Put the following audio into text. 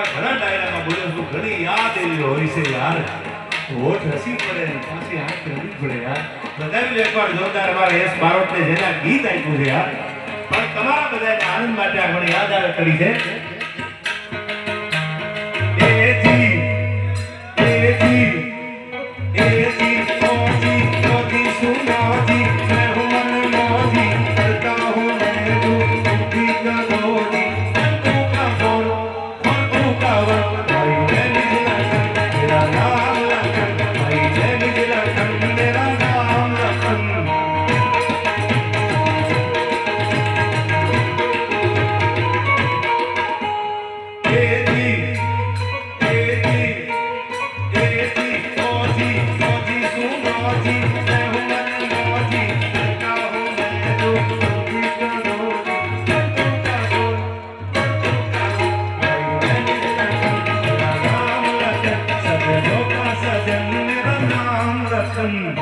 આવા ઘણા ડાયરામાં બોલ્યો છું ઘણી યાદ એવી હોય છે યાર. હોઠ હસી પડે ને પાછી હાથ રડી પડે યાર. બધાને એકવાર જોરદાર અમારા યશ બારોટને જેના ગીત આપ્યું છે યાર. પણ તમારા બધાને આનંદ માટે આપણે યાદ આવે કરી છે. happen.